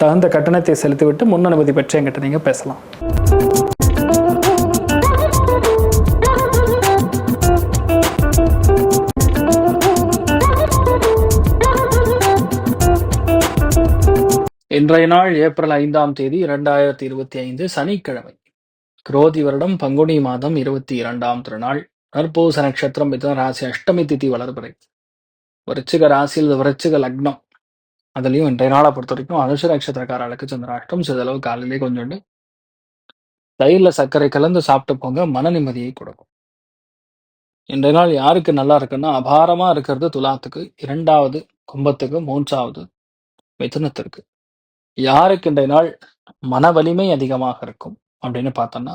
தகுந்த கட்டணத்தை செலுத்திவிட்டு முன் அனுமதி பெற்று என்கிட்ட நீங்கள் பேசலாம். இன்றைய நாள் ஏப்ரல் ஐந்தாம் தேதி இரண்டாயிரத்தி இருபத்தி ஐந்து சனிக்கிழமை. குரோதி வருடம் பங்குனி மாதம் இருபத்தி இரண்டாம் திருநாள். நற்பூச நட்சத்திரம் மிதன ராசி அஷ்டமி திதி வளர்பிறை. விருச்சிக ராசியில் விருச்சிக லக்னம். அதுலேயும் இன்றைய நாளை பொறுத்த வரைக்கும் அனுஷ நட்சத்திரக்காரர்களுக்கு சந்திராஷ்டம் சிறிதளவு காலையிலே கொஞ்சோண்டு தயிரில் சர்க்கரை கலந்து சாப்பிட்டு போங்க மன நிம்மதியை கொடுக்கும். இன்றைய நாள் யாருக்கு நல்லா இருக்குன்னா அபாரமா இருக்கிறது துலாத்துக்கு இரண்டாவது கும்பத்துக்கு மூன்றாவது மிதுனத்திற்கு. யாருக்கு இன்றைய நாள் மன வலிமை அதிகமாக இருக்கும் அப்படின்னு பார்த்தோம்னா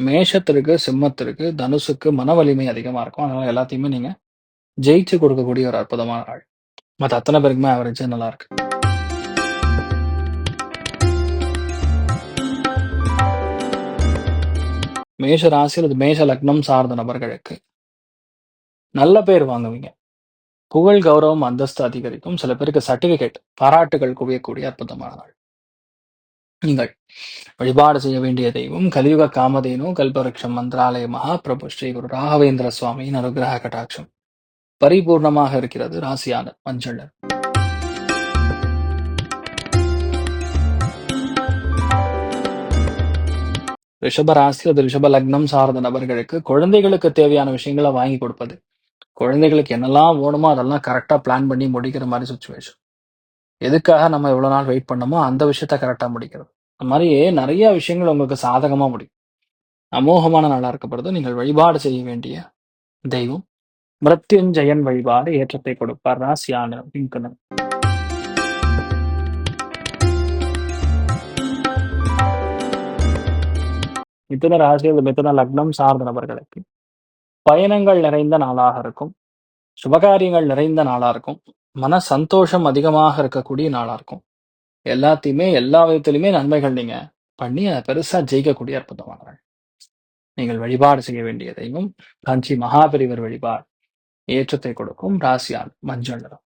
மேஷத்திற்கு சிம்மத்திற்கு தனுசுக்கு மன வலிமை அதிகமாக இருக்கும். அதனால எல்லாத்தையுமே நீங்க ஜெயிச்சு கொடுக்கக்கூடிய ஒரு அற்புதமான நாள். மற்ற அத்தனை பேருக்குமே ஆவரேஜ் நல்லா இருக்கு மேஷ ராசி அல்லது மேஷ லக்னம் சார்ந்த நபர்களுக்கு. நல்ல பேர் வாங்குவீங்க. புகழ் கௌரவம் அந்தஸ்து அதிகரிக்கும். சில பேருக்கு சர்டிபிகேட் பாராட்டுகள் குவியக்கூடிய அற்புதமான நாள். நீங்கள் வழிபாடு செய்ய வேண்டிய தெய்வம் கலியுக காமதேனு கல்பவருஷம் மந்திராலய மகாபிரபு ஸ்ரீ குரு ராகவேந்திர சுவாமியின் அனுகிரக கட்டாட்சம். பரிபூர்ணமாக இருக்கிறது ராசியான மஞ்சள் ரிஷப ராசி அது ரிஷப லக்னம் சார்ந்த நபர்களுக்கு குழந்தைகளுக்கு தேவையான விஷயங்களை வாங்கி கொடுப்பது. குழந்தைகளுக்கு என்னெல்லாம் வேணுமோ அதெல்லாம் கரெக்டா பிளான் பண்ணி முடிக்கிற மாதிரி சுச்சுவேஷன் எதுக்காக நம்ம எவ்வளோ நாள் வெயிட் பண்ணோமோ அந்த விஷயத்த கரெக்டா முடிக்கிறது. அந்த மாதிரி நிறைய விஷயங்கள் உங்களுக்கு சாதகமா முடியும். அமோகமான நாளா இருக்கப்படுது. நீங்கள் வழிபாடு செய்ய வேண்டிய தெய்வம். மிருத்யுஞ்சயன் வழிபாடு ஏற்றத்தை கொடுப்பார். ராசியான பிங்கனம் மிதுன ராசி அல்லது மிதுன லக்னம் சார்ந்த நபர்களுக்கு பயணங்கள் நிறைந்த நாளாக இருக்கும். சுபகாரியங்கள் நிறைந்த நாளா இருக்கும். மன சந்தோஷம் அதிகமாக இருக்கக்கூடிய நாளா இருக்கும். எல்லாத்தையுமே எல்லா விதத்திலுமே நன்மைகள் நீங்க பண்ணி அதை பெருசா ஜெயிக்கக்கூடிய அற்புதமானவர்கள். நீங்கள் வழிபாடு செய்ய வேண்டிய தெய்வம். காஞ்சி மகாபெரிவர் வழிபாடு. ஏற்றத்தை கொடுக்கும் ராசியால் மஞ்சள் நிறம்.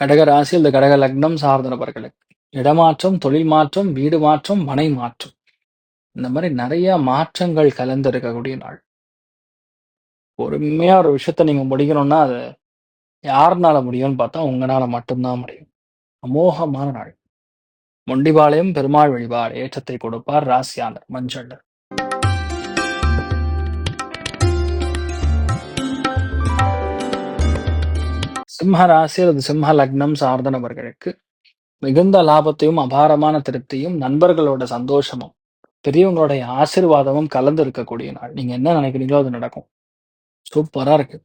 கடக ராசி அல்லது கடக லக்னம் சார்ந்த நபர்களுக்கு. இடமாற்றம் தொழில் மாற்றம் வீடு மாற்றம் மனை மாற்றம். இந்த மாதிரி நிறைய மாற்றங்கள் கலந்து இருக்கக்கூடிய நாள். பொறுமையா ஒரு விஷயத்த நீங்க முடிக்கணும்னா அது யாருனால முடியும்னு பார்த்தா உங்களால மட்டும்தான் முடியும். அமோகமான நாள். முண்டிபாளையம் பெருமாள் வழிபாடு ஏற்றத்தை கொடுப்பார் ராசியாளர் மஞ்சள். சிம்ம ராசி அல்லது சிம்ம லக்னம் சார்ந்த நபர்களுக்கு மிகுந்த லாபத்தையும் அபாரமான திருப்தியும் நண்பர்களோட சந்தோஷமும் பெரியவங்களுடைய ஆசிர்வாதமும் கலந்து இருக்கக்கூடிய நாள். நீங்க என்ன நினைக்கிறீங்களோ அது நடக்கும். சூப்பரா இருக்கு.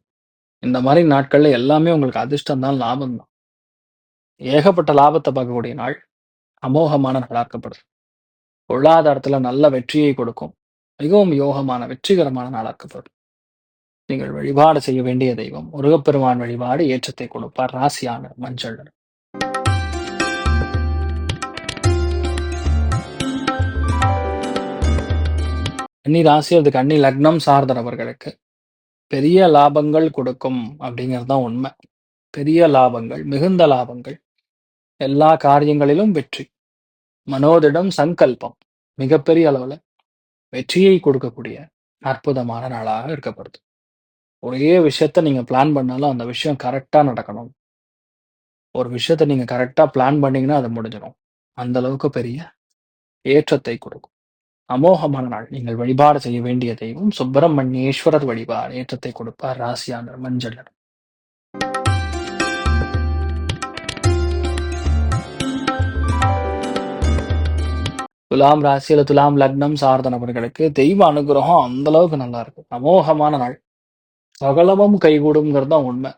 இந்த மாதிரி நாட்கள்ல எல்லாமே உங்களுக்கு அதிர்ஷ்டம் தான் லாபம் தான் ஏகப்பட்ட லாபத்தை பார்க்கக்கூடிய நாள். அமோகமான நாளா இருக்கப்படுது பொருளாதாரத்துல நல்ல வெற்றியை கொடுக்கும். மிகவும் யோகமான வெற்றிகரமான நாளா நீங்கள் வழிபாடு செய்ய வேண்டிய தெய்வம். முருகப்பெருமான் வழிபாடு ஏற்றத்தை கொடுப்பார். ராசியான மஞ்சள். கன்னி ராசி அது கன்னி லக்னம் சார்ந்த நபர்களுக்கு பெரிய லாபங்கள் கொடுக்கும் அப்படிங்கிறது தான் உண்மை. பெரிய லாபங்கள் மிகுந்த லாபங்கள். எல்லா காரியங்களிலும் வெற்றி. மனோதிடம் சங்கல்பம். மிகப்பெரிய அளவுல வெற்றியை கொடுக்கக்கூடிய அற்புதமான நாளாக இருக்கப்படுது ஒரே விஷயத்த நீங்க பிளான் பண்ணாலும் அந்த விஷயம் கரெக்டாக நடக்கணும். ஒரு விஷயத்த நீங்க கரெக்டா பிளான் பண்ணீங்கன்னா அது முடிஞ்சிடும். அந்த அளவுக்கு பெரிய ஏற்றத்தை கொடுக்கும். அமோகமான நாள். நீங்கள் வழிபாடு செய்ய வேண்டிய தெய்வம் சுப்பிரமணியேஸ்வரர் வழிபாடு. ஏற்றத்தை கொடுப்பார் ராசியானர் மஞ்சள் துலாம் ராசியில துலாம் லக்னம் சார்ந்த நபர்களுக்கு தெய்வ அனுகிரகம் அந்த அளவுக்கு நல்லா இருக்கு. அமோகமான நாள். சகலமும் கைகூடுங்கிறது தான் உண்மை.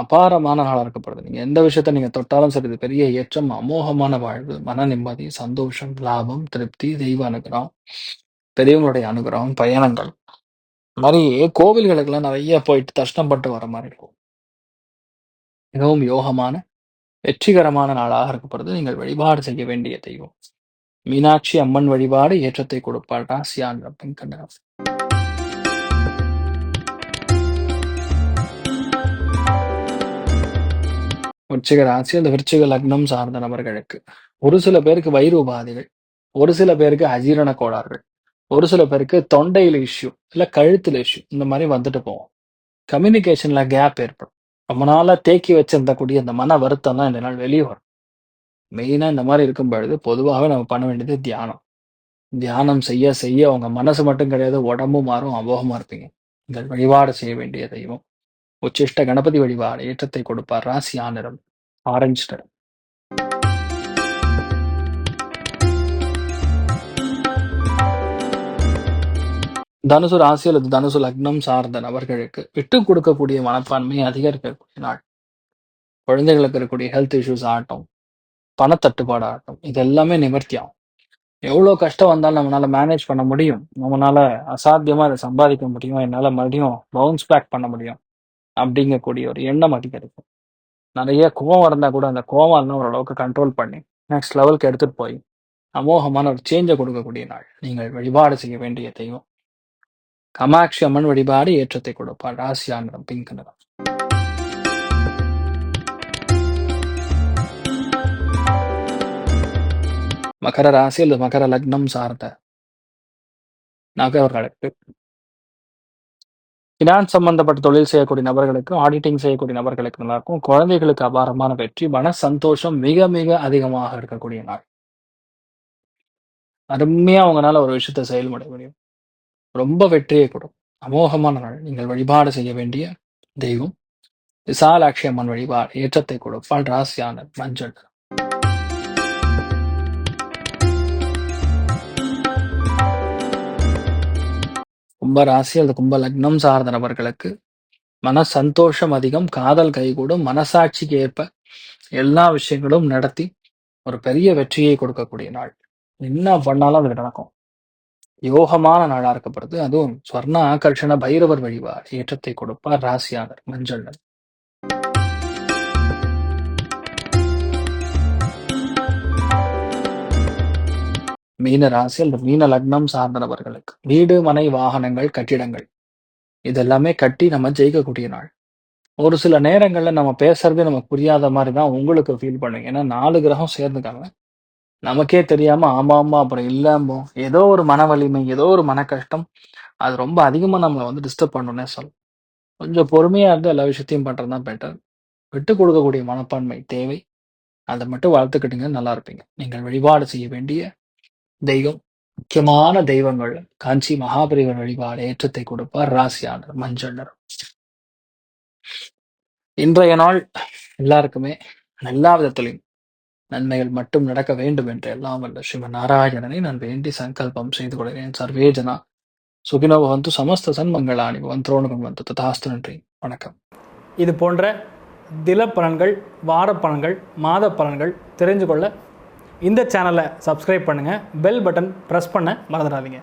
அபாரமான நாளா இருக்கப்படுது. நீங்க எந்த விஷயத்த நீங்க தொட்டாலும் சரி இது பெரிய ஏற்றம் அமோகமான வாழ்வு மன நிம்மதி சந்தோஷம் லாபம் திருப்தி தெய்வ அனுகிரகம் பெரியவங்களுடைய அனுகிரகம் பயணங்கள். மாதிரி கோவில்களுக்கெல்லாம் நிறைய போயிட்டு தர்ஷனம் பண்ணிட்டு வர மாதிரி இருக்கும். மிகவும் யோகமான வெற்றிகரமான நாளாக இருக்கப்படுது. நீங்கள் வழிபாடு செய்ய வேண்டிய தெய்வம். மீனாட்சி அம்மன் வழிபாடு ஏற்றத்தை கொடுப்பார் ராசியான் கண்டனம் விருச்சிக ராசி அந்த விருச்சிக லக்னம் சார்ந்த நபர்களுக்கு. ஒரு சில பேருக்கு வயிறு உபாதைகள் ஒரு சில பேருக்கு அஜீரண கோளாறுகள் ஒரு சில பேருக்கு தொண்டையில இஷ்யூ இல்ல கழுத்துல இஷ்யூ இந்த மாதிரி வந்துட்டு போவோம் கம்யூனிகேஷன்ல கேப் ஏற்படும். ரொம்ப நாளா தேக்கி வச்சிருந்தக்கூடிய இந்த மன வருத்தம் தான் இந்த நாள் வெளியே வரும். மெயினாக இந்த மாதிரி இருக்கும் பொழுது பொதுவாகவே நம்ம பண்ண வேண்டியது தியானம். தியானம் செய்ய செய்ய அவங்க மனசு மட்டும் கிடையாது உடம்பும் மாறும் அபோகமாக இருப்பீங்க. இந்த வழிபாடு செய்ய வேண்டிய தெய்வம். உச்சிஷ்ட கணபதி வழிபாடு ஏற்றத்தை கொடுப்பார். ராசி ஆனிரம் ஆரஞ்சு நிறம். தனுசு ராசி அல்லது தனுசு லக்னம் சார்ந்த நபர்களுக்கு விட்டு கொடுக்கக்கூடிய மனப்பான்மையை அதிகரிக்கக்கூடிய நாள். குழந்தைகளுக்கு இருக்கக்கூடிய ஹெல்த் இஷ்யூஸ் ஆகட்டும் பணத்தட்டுப்பாடு ஆகட்டும் இது எல்லாமே நிவர்த்தி ஆகும். எவ்வளோ கஷ்டம் வந்தாலும் நம்மளால மேனேஜ் பண்ண முடியும். நம்மளால அசாத்தியமா அதை சம்பாதிக்க முடியும். என்னால் மறுபடியும் பவுன்ஸ் பேக் பண்ண முடியும். அப்படிங்கக்கூடிய ஒரு எண்ணம் அதிகரிக்கும். நிறைய கோவம் இருந்தால் கூட அந்த கோவம் எல்லாம் ஓரளவுக்கு கண்ட்ரோல் பண்ணி நெக்ஸ்ட் லெவலுக்கு எடுத்துகிட்டு போய் அமோகமான ஒரு சேஞ்சை கொடுக்கக்கூடிய நாள். நீங்கள் வழிபாடு செய்ய வேண்டிய தெய்வம். காமாட்சி அம்மன் வழிபாடு ஏற்றத்தை கொடுப்பார். ராசியா நிறம் பிங்க் நிறம் மகர ராசி அல்லது மகர லக்னம் சார்ந்த நகர்களுக்கு ஃபினான்ஸ் சம்பந்தப்பட்ட தொழில் செய்யக்கூடிய நபர்களுக்கு ஆடிட்டிங் செய்யக்கூடிய நபர்களுக்கு நல்லா இருக்கும் குழந்தைகளுக்கு அபாரமான வெற்றி மன சந்தோஷம் மிக மிக அதிகமாக இருக்கக்கூடிய நாள். அருமையா அவங்களால ஒரு விஷயத்தை செயல்பட முடியும். ரொம்ப வெற்றியை கொடுக்கும். அமோகமான நாள். நீங்கள் வழிபாடு செய்ய வேண்டிய தெய்வம். விசாலாட்சி அம்மன் வழிபாடு ஏற்றத்தை கொடுப்பால் ராசியான மஞ்சள். கும்ப ராசி அல்லது கும்ப லக்னம் சார்ந்த நபர்களுக்கு மன சந்தோஷம் அதிகம் காதல் கைகூடும் மனசாட்சிக்கு ஏற்ப எல்லா விஷயங்களும் நடத்தி ஒரு பெரிய வெற்றியை கொடுக்கக்கூடிய நாள். என்ன பண்ணாலும் அது நடக்கும். யோகமான நாளா இருக்கப்படுது. அதுவும் ஸ்வர்ண ஆகர்ஷண பைரவர் வழிபாடு ஏற்றத்தை கொடுப்பார் ராசியாளர் மஞ்சள் மீன ராசி அல்லது மீன லக்னம் சார்ந்தவர்களுக்கு வீடு மனை வாகனங்கள் கட்டிடங்கள் இதெல்லாமே கட்டி நம்ம ஜெயிக்கக்கூடிய நாள். ஒரு சில நேரங்கள்ல நம்ம பேசுறதே நமக்கு புரியாத மாதிரி தான் உங்களுக்கு ஃபீல் பண்ணுங்க ஏன்னா நாலு கிரகம் சேர்ந்துக்காங்க நமக்கே தெரியாம ஆமா ஆமா அப்புறம் இல்லாமோ ஏதோ ஒரு மன வலிமை ஏதோ ஒரு மன கஷ்டம் அது ரொம்ப அதிகமா நம்மளை வந்து டிஸ்டர்ப் பண்ணணும்னே சொல்லும் கொஞ்சம் பொறுமையா இருந்து எல்லா விஷயத்தையும் பண்றது தான் பெட்டர் விட்டு கொடுக்கக்கூடிய மனப்பான்மை தேவை. அதை மட்டும் வளர்த்துக்கிட்டீங்க நல்லா இருப்பீங்க. நீங்கள் வழிபாடு செய்ய வேண்டிய தெய்வம் முக்கியமான தெய்வங்கள் காஞ்சி மகாபரிவர் வழிபாடு ஏற்றத்தை கொடுப்பார் ராசியாளர் மஞ்சள் இன்றைய நாள் எல்லாருக்குமே எல்லா விதத்திலையும் நன்மைகள் மட்டும் நடக்க வேண்டும் என்று எல்லாம் வல்ல ஸ்ரீமன் நாராயணனை நான் வேண்டி சங்கல்பம் செய்து கொள்கிறேன். சர்வே ஜனா. சுகினோ வந்து சமஸ்த சன்மங்களாணி. பவந்தோணுகம் வந்து ததாஸ்து நன்றி. வணக்கம். இது போன்ற தில பலன்கள் வார பலன்கள் மாத பலன்கள் தெரிஞ்சு கொள்ள இந்த சேனலை சப்ஸ்கிரைப் பண்ணுங்கள் பெல் பட்டன் ப்ரெஸ் பண்ண மறந்துடாதீங்க.